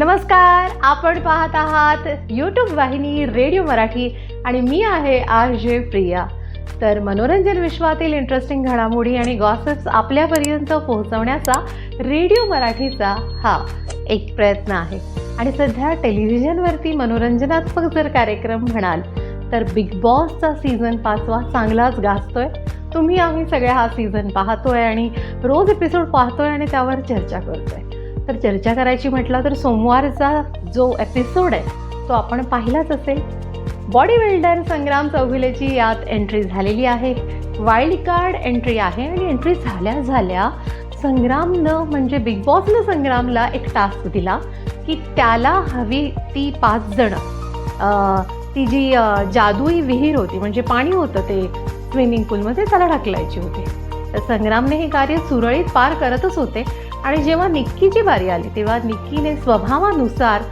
नमस्कार आपण पाहत आहात यूट्यूब वाहिनी रेडिओ मराठी आणि मी आहे आर जे प्रिया. तर मनोरंजन विश्वातील इंटरेस्टिंग घडामोडी आणि गॉसिप्स आपल्यापर्यंत पोहोचवण्याचा रेडिओ मराठीचा हा एक प्रयत्न आहे. आणि सध्या टेलिव्हिजनवरती मनोरंजनात्मक जर कार्यक्रम म्हणाल तर बिग बॉसचा सीझन पाचवा चांगलाच गाजतोय. तुम्ही आम्ही सगळ्या हा सीझन पाहतोय आणि रोज एपिसोड पाहतोय आणि त्यावर चर्चा करतोय. तर चर्चा करायची म्हटलं तर सोमवारचा जो एपिसोड आहे तो आपण पाहिलाच असेल. बॉडी बिल्डर संग्राम चौघुलेची यात एंट्री झालेली आहे. वाईल्ड कार्ड एंट्री आहे आणि एंट्री झाल्या झाल्या संग्रामनं म्हणजे बिग बॉसनं संग्रामला एक टास्क दिला की त्याला हवी ती पाच जणं. ती जी जादुई विहीर होती म्हणजे पाणी होतं ते स्विमिंग पूलमध्ये त्याला ढकलायची होती. तर संग्रामने हे कार्य सुरळीत पार करतच होते. आणि जेव्हा निक्कीची बारी आली तेव्हा निक्कीने स्वभावानुसार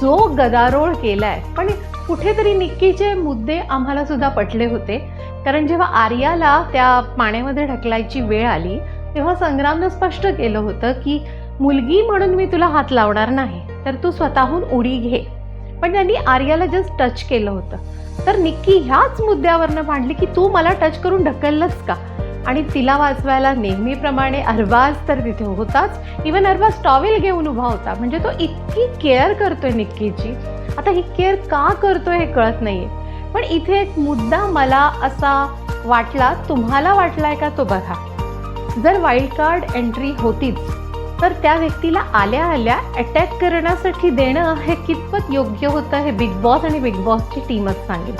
जो गदारोळ केलाय. पण कुठेतरी निक्कीचे मुद्दे आम्हाला सुद्धा पटले होते. कारण जेव्हा आर्याला त्या पाण्यामध्ये ढकलायची वेळ आली तेव्हा संग्रामनं स्पष्ट केलं होतं की मुलगी म्हणून मी तुला हात लावणार नाही तर तू स्वतःहून उडी घे. पण त्यांनी आर्याला जस्ट टच केलं होतं. तर निक्की ह्याच मुद्द्यावरनं मांडली की तू मला टच करून ढकललंस का? आणि तिला वाचवायला नेहमीप्रमाणे अरबाज तर तिथे होताच. इवन अरबाज टॉवेल घेऊन उभा होता. म्हणजे तो इतकी केअर करतोय निक्कीची. आता ही केअर का करतोय हे कळत नाहीये. पण इथे एक मुद्दा मला असा वाटला तुम्हाला वाटलाय का तो बघा. जर वाईल्ड कार्ड एंट्री होतीच तर त्या व्यक्तीला आल्या आल्या अटॅक करण्यासाठी देणं हे कितपत योग्य होतं हे बिग बॉस आणि बिग बॉसची टीमच सांगेल.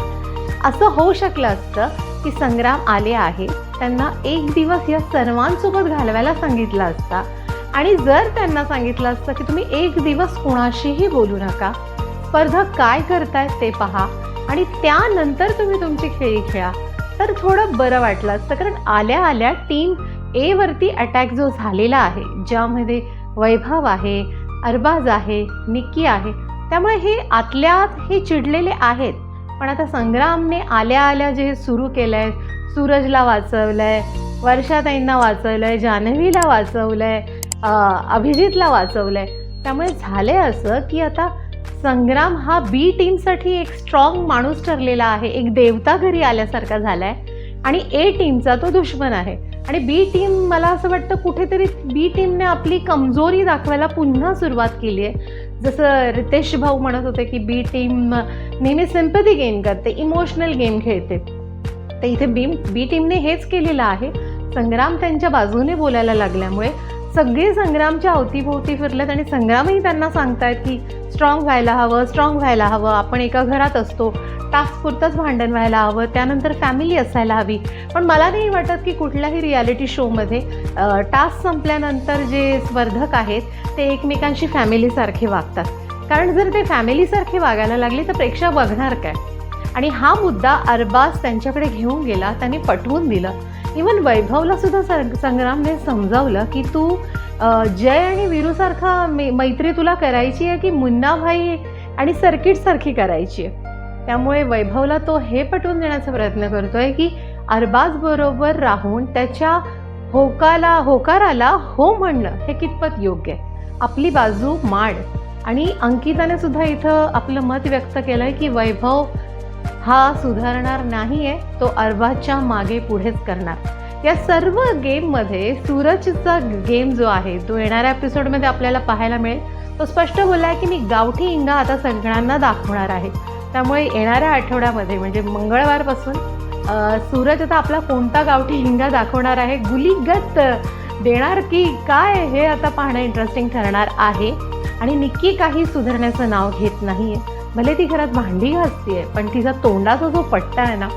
असं होऊ शकलं असतं की संग्राम आले आहे त्यांना एक दिवस या सर्वांसोबत घालवायला सांगितला असता. आणि जर त्यांना सांगितलं असतं की तुम्ही एक दिवस कोणाशीही बोलू नका स्पर्धक काय करतायत ते पहा आणि त्यानंतर तुम्ही तुमची खेळी खेळा. तर थोडं बरं वाटलं असतं कारण आल्या आल्या टीम ए वरती अटॅक जो झालेला आहे ज्यामध्ये वैभव आहे अरबाज आहे निक्की आहे त्यामुळे हे आतल्यात हे चिडलेले आहेत. पण आता संग्रामने आल्या आल्या जे सुरू केलं आहे सूरजला वाचवलं आहे वर्षाताईंना वाचवलं आहे जान्हवीला वाचवलं आहे अभिजितला वाचवलं आहे त्यामुळे झालं आहे असं की आता संग्राम हा बी टीमसाठी एक स्ट्रॉंग माणूस ठरलेला आहे. एक देवता घरी आल्यासारखा झाला आहे आणि ए टीमचा तो दुश्मन आहे. आणि बी टीम मला असं वाटतं कुठेतरी बी टीमने आपली कमजोरी दाखवायला पुन्हा सुरुवात केली आहे. जसं रितेश भाऊ म्हणत होते की बी टीम नेहमी सिम्पथी गेम करते इमोशनल गेम खेळते. तर इथे बी बी टीमने हेच केलेलं आहे. संग्राम त्यांच्या बाजूने बोलायला लागल्यामुळे सगळे संग्रामच्या अवतीभोवती फिरलेत आणि संग्रामही त्यांना सांगतायत की स्ट्रॉंग व्हायला हवं स्ट्रॉंग व्हायला हवं. आपण एका घरात असतो टास्कपुरतंच भांडण व्हायला हवं त्यानंतर फॅमिली असायला हवी. पण मला नाही वाटत की कुठल्याही रियालिटी शोमध्ये टास्क संपल्यानंतर जे स्पर्धक आहेत ते एकमेकांशी फॅमिलीसारखे वागतात. कारण जर ते फॅमिलीसारखे वागायला लागले तर प्रेक्षक बघणार काय? आणि हा मुद्दा अरबाज त्यांच्याकडे घेऊन गेला त्यांनी पटवून दिलं. इवन वैभवला सुद्धा सं संग्रामने समजावलं की तू जय आणि वीरूसारखा मे मैत्री तुला करायची आहे की मुन्नाभाई आणि सर्किटसारखी करायची आहे? त्यामुळे वैभवला तो हे पटवून देण्याचा प्रयत्न करतोय की अरबाज बरोबर राहून त्याच्या होकाला होकाराला हो म्हणणं हे कितपत योग्य आहे? आपली बाजू मांड. आणि अंकिताने सुद्धा इथं आपलं मत व्यक्त केलंय की वैभव हा सुधारणार नाही आहे तो अरबाजच्या मागे पुढेच करणार. या सर्व गेममध्ये सूरजचा गेम जो आहे तो येणाऱ्या एपिसोडमध्ये आपल्याला पाहायला मिळेल. तो स्पष्ट बोलला आहे की मी गावठी इंगा आता सगळ्यांना दाखवणार आहे. त्यामुळे येणाऱ्या आठवड्यामध्ये म्हणजे मंगळवारपासून सूरज आता आपला कोणता गावठी हिंगा दाखवणार आहे गुलीगत देणार की काय हे आता पाहणं इंटरेस्टिंग ठरणार आहे. आणि निक्की काही सुधारण्याचं नाव घेत नाही आहे भले ती घरात भांडी घासतीये पण तिचा तोंडाचा जो पट्टा आहे ना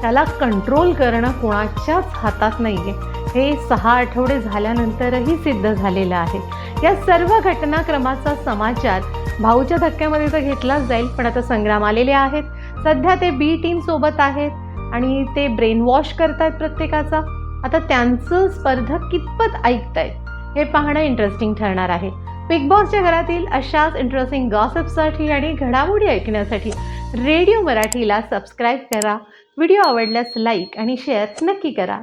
त्याला कंट्रोल करणं कोणाच्याच हातात नाही आहे हे सहा आठवडे झाल्यानंतरही सिद्ध झालेलं आहे. या सर्व घटनाक्रमाचा समाचार भाऊच्या धक्क्यामध्ये तर घेतलाच जाईल पण आता संग्राम आलेले आहेत. सध्या ते बी टीम सोबत आहेत आणि ते ब्रेन वॉश करतायत प्रत्येकाचा. आता त्यांचं स्पर्धक कितपत ऐकतायत हे पाहणं इंटरेस्टिंग ठरणार आहे. बिग बॉसच्या घरातील अशाच इंटरेस्टिंग गॉसिपसाठी आणि घडामोडी ऐकण्यासाठी रेडिओ मराठीला सबस्क्राईब करा. व्हिडिओ आवडल्यास लाईक आणि शेअर नक्की करा.